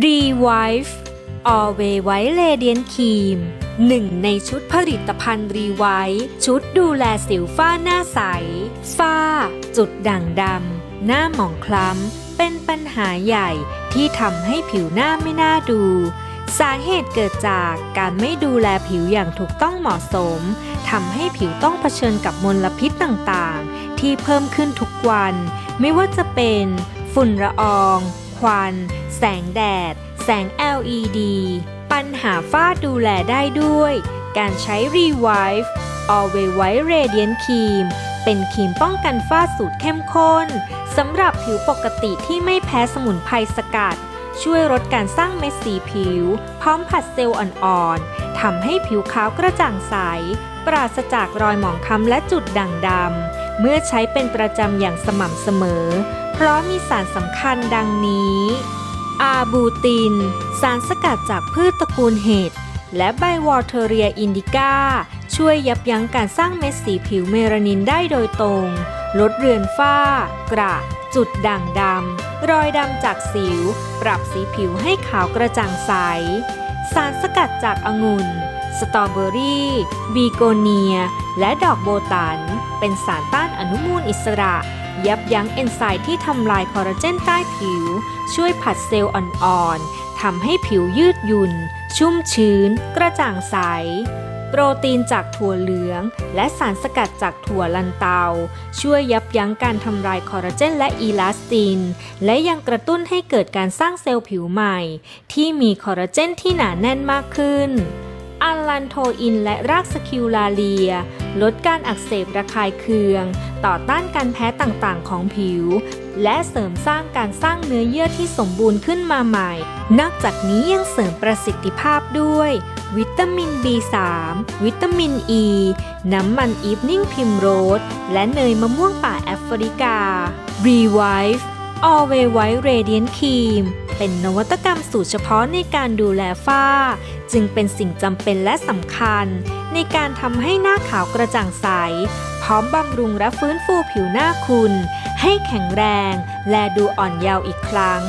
Revive Always White Radiant Cream หนึ่งในชุดผลิตภัณฑ์ Revive ชุดดูแลสิวฝ้าหน้าใส ฝ้า จุดด่างดำ หน้าหมองคล้ำ เป็นปัญหาใหญ่ที่ทำให้ผิวหน้าไม่น่าดู สาเหตุเกิดจากการไม่ดูแลผิวอย่างถูกต้องเหมาะสมทำให้ผิวต้องเผชิญกับมลพิษต่างๆ ที่เพิ่มขึ้นทุกวัน ไม่ว่าจะเป็น ฝุ่นละออง ควัน แสงแดด แสง LED ปัญหาฝ้าดูแลได้ด้วย การใช้ Revive Always White Radiant Cream เป็นครีมป้องกันฝ้าสูตรเข้มข้นสำหรับผิวปกติที่ไม่แพ้สมุนไพรสกัด ช่วยลดการสร้างเม็ดสีผิว พร้อมผัดเซลล์อ่อนๆทำให้ผิวขาวกระจ่างใส ปราศจากรอยหมองคล้ำและจุดด่างดำเมื่อใช้เป็นประจำอย่างสม่ำเสมอ เพราะมีสารสำคัญดังนี้ อาบูติน สารสกัดจากพืชตระกูลเห็ดและไบวอเทเรียอินดิก้า ช่วยยับยั้งการสร้างเม็ดสีผิวเมลานินได้โดยตรง ลดเรือนฝ้า กระ จุดด่างดำ รอยดำจากสิว ปรับสีผิวให้ขาวกระจ่างใส สารสกัดจากองุ่น สตรอเบอรี่ บีโกเนีย และดอกโบตัน เป็นสารต้านอนุมูลอิสระ ยับยั้งเอนไซม์ที่ทำลายคอลลาเจนใต้ผิว ช่วยผัดเซลล์อ่อนๆทำให้ผิวยืดหยุ่น ชุ่มชื้น กระจ่างใส โปรตีนจากถั่วเหลือง และสารสกัดจากถั่วลันเตา ช่วยยับยั้งการทำลายคอลลาเจนและอีลาสติน และยังกระตุ้นให้เกิดการสร้างเซลล์ผิวใหม่ ที่มีคอลลาเจนที่หนาแน่นมากขึ้นอัลลันโทอินและรากสคิวลาเลีย ลดการอักเสบระคายเคือง ต่อต้านการแพ้ต่างๆ ของผิว และเสริมสร้างการสร้างเนื้อเยื่อที่สมบูรณ์ขึ้นมาใหม่ นอกจากนี้ยังเสริมประสิทธิภาพด้วย วิตามิน B3 วิตามิน E น้ำมันอีฟนิ่งพิมโรส และเนยมะม่วงป่าแอฟริกา Revive Always White Radiant Cream เป็นนวัตกรรมสูตรเฉพาะในการดูแลฝ้า จึงเป็นสิ่งจำเป็นและสำคัญ ในการทำให้หน้าขาวกระจ่างใส พร้อมบำรุงและฟื้นฟูผิวหน้าคุณ ให้แข็งแรง และดูอ่อนเยาว์อีกครั้ง